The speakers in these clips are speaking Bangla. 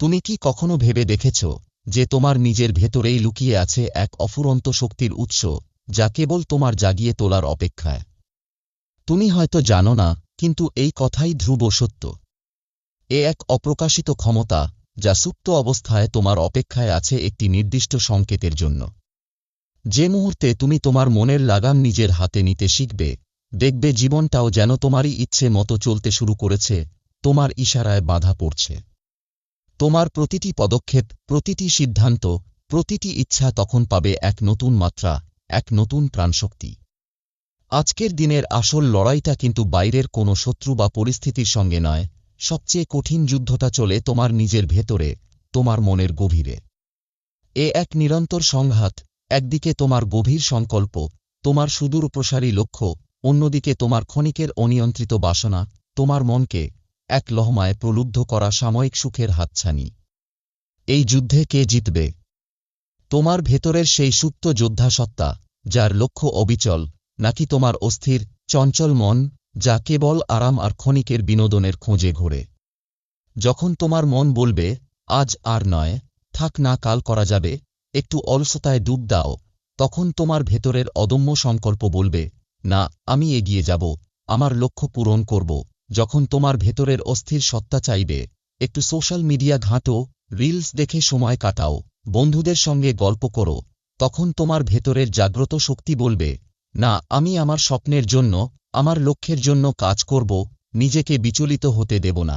তুমি কি কখনো ভেবে দেখেছ যে তোমার নিজের ভেতরেই লুকিয়ে আছে এক অফুরন্ত শক্তির উৎস, যা কেবল তোমার জাগিয়ে তোলার অপেক্ষায়? তুমি হয়তো জানো না, কিন্তু এই কথাই ধ্রুব সত্য। এ এক অপ্রকাশিত ক্ষমতা, যা সুপ্ত অবস্থায় তোমার অপেক্ষায় আছে একটি নির্দিষ্ট সংকেতের জন্য। যে মুহূর্তে তুমি তোমার মনের লাগাম নিজের হাতে নিতে শিখবে, দেখবে জীবনটাও যেন তোমারই ইচ্ছে মতো চলতে শুরু করেছে, তোমার ইশারায় বাধা পড়ছে। তোমার প্রতিটি পদক্ষেপ, প্রতিটি সিদ্ধান্ত, প্রতিটি ইচ্ছা তখন পাবে এক নতুন মাত্রা, এক নতুন প্রাণশক্তি। আজকের দিনের আসল লড়াইটা কিন্তু বাইরের কোনো শত্রু বা পরিস্থিতির সঙ্গে নয়, সবচেয়ে কঠিন যুদ্ধটা চলে তোমার নিজের ভেতরে, তোমার মনের গভীরে। এ এক নিরন্তর সংঘাত, একদিকে তোমার গভীর সংকল্প, তোমার সুদূর প্রসারী লক্ষ্য, অন্যদিকে তোমার ক্ষণিকের অনিয়ন্ত্রিত বাসনা, তোমার মনকে এক লহমায় প্রলুব্ধ করা সাময়িক সুখের হাতছানি। এই যুদ্ধে কে জিতবে? তোমার ভেতরের সেই সুপ্ত যোদ্ধা সত্তা, যার লক্ষ্য অবিচল, নাকি তোমার অস্থির, চঞ্চল মন, যা কেবল আরাম আর ক্ষণিকের বিনোদনের খোঁজে ঘোরে? যখন তোমার মন বলবে, আজ আর নয়, থাক না, কাল করা যাবে, একটু অলসতায় ডুব দাও, তখন তোমার ভেতরের অদম্য সংকল্প বলবে, না, আমি এগিয়ে যাব, আমার লক্ষ্য পূরণ করব। যখন তোমার ভেতরের অস্থির সত্তা চাইবে, একটু সোশ্যাল মিডিয়া ঘাঁটো, রিলস দেখে সময় কাটাও, বন্ধুদের সঙ্গে গল্প করো, তখন তোমার ভেতরের জাগ্রত শক্তি বলবে, না, আমি আমার স্বপ্নের জন্য, আমার লক্ষ্যের জন্য কাজ করব, নিজেকে বিচলিত হতে দেব না।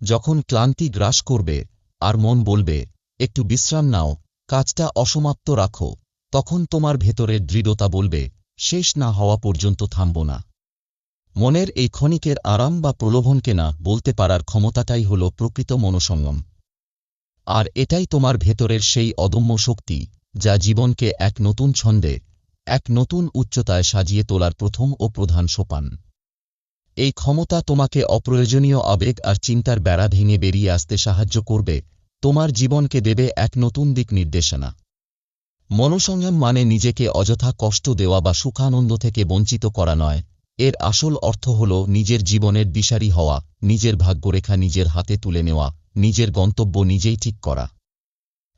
যখন ক্লান্তি গ্রাস করবে, আর মন বলবে, একটু বিশ্রাম নাও, কাজটা অসমাপ্ত রাখো, তখন তোমার ভেতরের দৃঢ়তা বলবে, শেষ না হওয়া পর্যন্ত থামব না। মনের এই ক্ষণিকের আরাম বা প্রলোভনকে না বলতে পারার ক্ষমতাটাই হল প্রকৃত মনসংযম আর এটাই তোমার ভেতরের সেই অদম্য শক্তি, যা জীবনকে এক নতুন ছন্দে, এক নতুন উচ্চতায় সাজিয়ে তোলার প্রথম ও প্রধান সোপান। এই ক্ষমতা তোমাকে অপ্রয়োজনীয় আবেগ আর চিন্তার বেড়া ভেঙে বেরিয়ে আসতে সাহায্য করবে, তোমার জীবনকে দেবে এক নতুন দিক নির্দেশনা। মনসংযম মানে নিজেকে অযথা কষ্ট দেওয়া বা সুখানন্দ থেকে বঞ্চিত করা নয় এর আসল অর্থ হল নিজের জীবনের দিশারি হওয়া, নিজের ভাগ্যরেখা নিজের হাতে তুলে নেওয়া, নিজের গন্তব্য নিজেই ঠিক করা।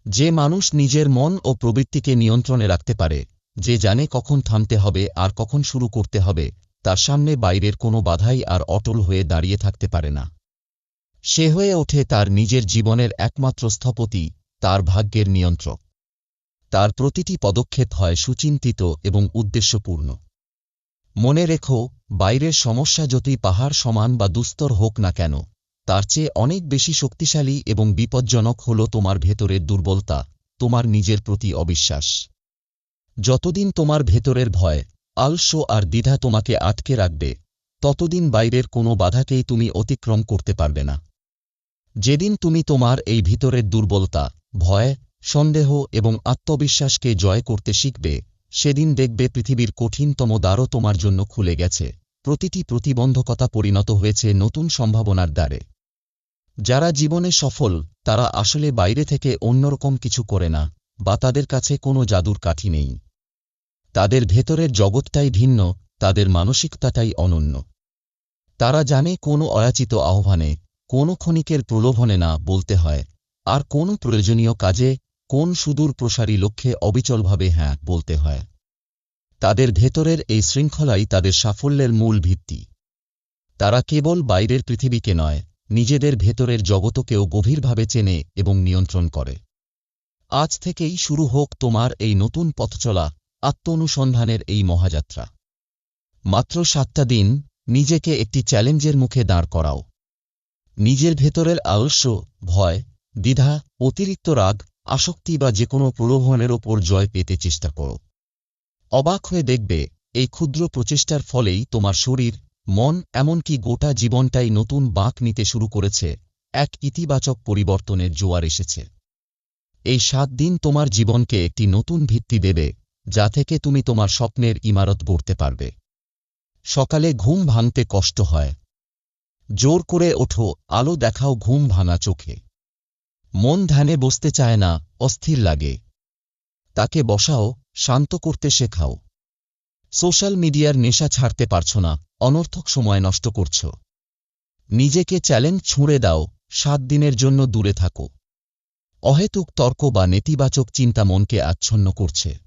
যে মানুষ নিজের মন ও প্রবৃত্তিকে নিয়ন্ত্রণে রাখতে পারে, যে জানে কখন থামতে হবে আর কখন শুরু করতে হবে, তার সামনে বাইরের কোনো বাধাই আর অটল হয়ে দাঁড়িয়ে থাকতে পারে না। সে হয়ে ওঠে তার নিজের জীবনের একমাত্র স্থপতি, তার ভাগ্যের নিয়ন্ত্রক। তার প্রতিটি পদক্ষেপ হয় সুচিন্তিত এবং উদ্দেশ্যপূর্ণ। মনে রেখো, বাইরের সমস্যা যতই পাহাড় সমান বা দুস্তর হোক না কেন, তার চেয়ে অনেক বেশি শক্তিশালী এবং বিপজ্জনক হল তোমার ভেতরের দুর্বলতা, তোমার নিজের প্রতি অবিশ্বাস। যতদিন তোমার ভেতরের ভয় আলস্য আর দ্বিধা তোমাকে আটকে রাখবে, ততদিন বাইরের কোনো বাধাকেই তুমি অতিক্রম করতে পারবে না। যেদিন তুমি তোমার এই ভিতরের দুর্বলতা, ভয়, সন্দেহ এবং আত্মবিশ্বাসকে জয় করতে শিখবে সেদিন দেখবে পৃথিবীর কঠিনতম দ্বারও তোমার জন্য খুলে গেছে। প্রতিটি প্রতিবন্ধকতা পরিণত হয়েছে নতুন সম্ভাবনার দ্বারে। যারা জীবনে সফল, তারা আসলে বাইরে থেকে অন্যরকম কিছু করে না, বা তাদের কাছে কোনো জাদুর কাঠি নেই। তাদের ভেতরের জগৎটাই ভিন্ন, তাদের মানসিকতাটাই অনন্য। তারা জানে কোনো অয়াচিত আহ্বানে, কোনো ক্ষণিকের প্রলোভনে না বলতে হয়, আর কোন প্রয়োজনীয় কাজে কোন সুদূর প্রসারী লক্ষ্যে অবিচলভাবে হ্যাঁ বলতে হয়? তাদের ভেতরের এই শৃঙ্খলাই তাদের সাফল্যের মূল ভিত্তি। তারা কেবল বাইরের পৃথিবীকে নয়, নিজেদের ভেতরের জগতকেও গভীরভাবে চেনে এবং নিয়ন্ত্রণ করে। আজ থেকেই শুরু হোক তোমার এই নতুন পথচলা আত্ম অনুসন্ধানের এই মহাযাত্রা। মাত্র সাতটা দিন, নিজেকে একটি চ্যালেঞ্জের মুখে দাঁড় করাও। নিজের ভেতরের আলস্য, ভয়, দ্বিধা, অতিরিক্ত রাগ আসক্তি বা যে কোনো প্রলোভনের ওপর জয় পেতে চেষ্টা করো। অবাক হয়ে দেখবে, এই ক্ষুদ্র প্রচেষ্টার ফলেই তোমার শরীর, মন, এমনকি গোটা জীবনটাই নতুন বাঁক নিতে শুরু করেছে, এক ইতিবাচক পরিবর্তনের জোয়ার এসেছে। এই সাত দিন তোমার জীবনকে একটি নতুন ভিত্তি দেবে, যা থেকে তুমি তোমার স্বপ্নের ইমারত গড়তে পারবে। সকালে ঘুম ভাঙতে কষ্ট হয়। জোর করে ওঠো, আলো দেখাও ঘুম ভাঙা চোখে। মন ধ্যানে বসতে চায় না, অস্থির লাগে। তাকে বসাও, শান্ত করতে শেখাও। সোশ্যাল মিডিয়ার নেশা ছাড়তে পারছ না, অনর্থক সময় নষ্ট করছ। নিজেকে চ্যালেঞ্জ ছুঁড়ে দাও, সাত দিনের জন্য দূরে থাকো। অহেতুক তর্ক বা নেতিবাচক চিন্তা মনকে আচ্ছন্ন করছে।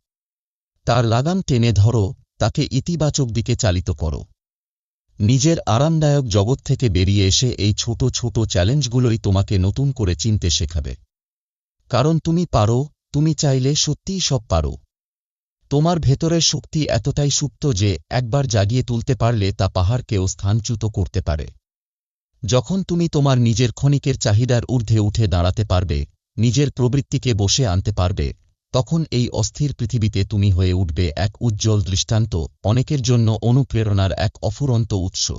তার লাগাম টেনে ধরো, তাকে ইতিবাচক দিকে চালিত করো। নিজের আরামদায়ক জগৎ থেকে বেরিয়ে এসে এই ছোট ছোট চ্যালেঞ্জগুলোই তোমাকে নতুন করে চিনতে শেখাবে। কারণ তুমি পারো, তুমি চাইলে সত্যিই সব পারো। তোমার ভেতরের শক্তি এতটাই সুপ্ত যে একবার জাগিয়ে তুলতে পারলে তা পাহাড়কেও স্থানচ্যুত করতে পারে। যখন তুমি তোমার নিজের ক্ষণিকের চাহিদার ঊর্ধ্বে উঠে দাঁড়াতে পারবে, নিজের প্রবৃত্তিকে বসে আনতে পারবে তখন এই অস্থির পৃথিবীতে তুমি হয়ে উঠবে এক উজ্জ্বল দৃষ্টান্ত, অনেকের জন্য অনুপ্রেরণার এক অফুরন্ত উৎস।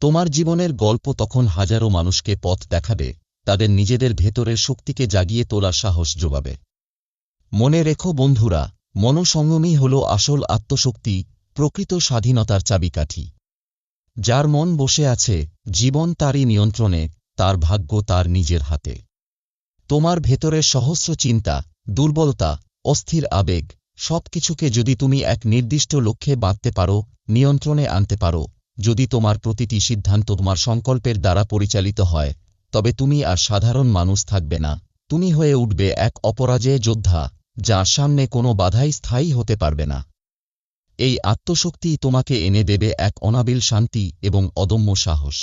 তোমার জীবনের গল্প তখন হাজারো মানুষকে পথ দেখাবে, তাদের নিজেদের ভেতরের শক্তিকে জাগিয়ে তোলার সাহস যোগাবে মনে রেখো বন্ধুরা, মনসংযমী হল আসল আত্মশক্তি, প্রকৃত স্বাধীনতার চাবিকাঠি। যার মন বসে আছে, জীবন তারই নিয়ন্ত্রণে, তার ভাগ্য তার নিজের হাতে। তোমার ভেতরের সহস্র চিন্তা দুর্বলতা, অস্থির আবেগ, সবকিছুকে যদি তুমি এক নির্দিষ্ট লক্ষ্যে বাঁধতে পারো, নিয়ন্ত্রণে আনতে পারো, যদি তোমার প্রতিটি সিদ্ধান্ত তোমার সংকল্পের দ্বারা পরিচালিত হয়, তবে তুমি আর সাধারণ মানুষ থাকবে না। তুমি হয়ে উঠবে এক অপরাজেয় যোদ্ধা, যার সামনে কোনো বাধাই স্থায়ী হতে পারবে না। এই আত্মশক্তি তোমাকে এনে দেবে এক অনাবিল শান্তি এবং অদম্য সাহস।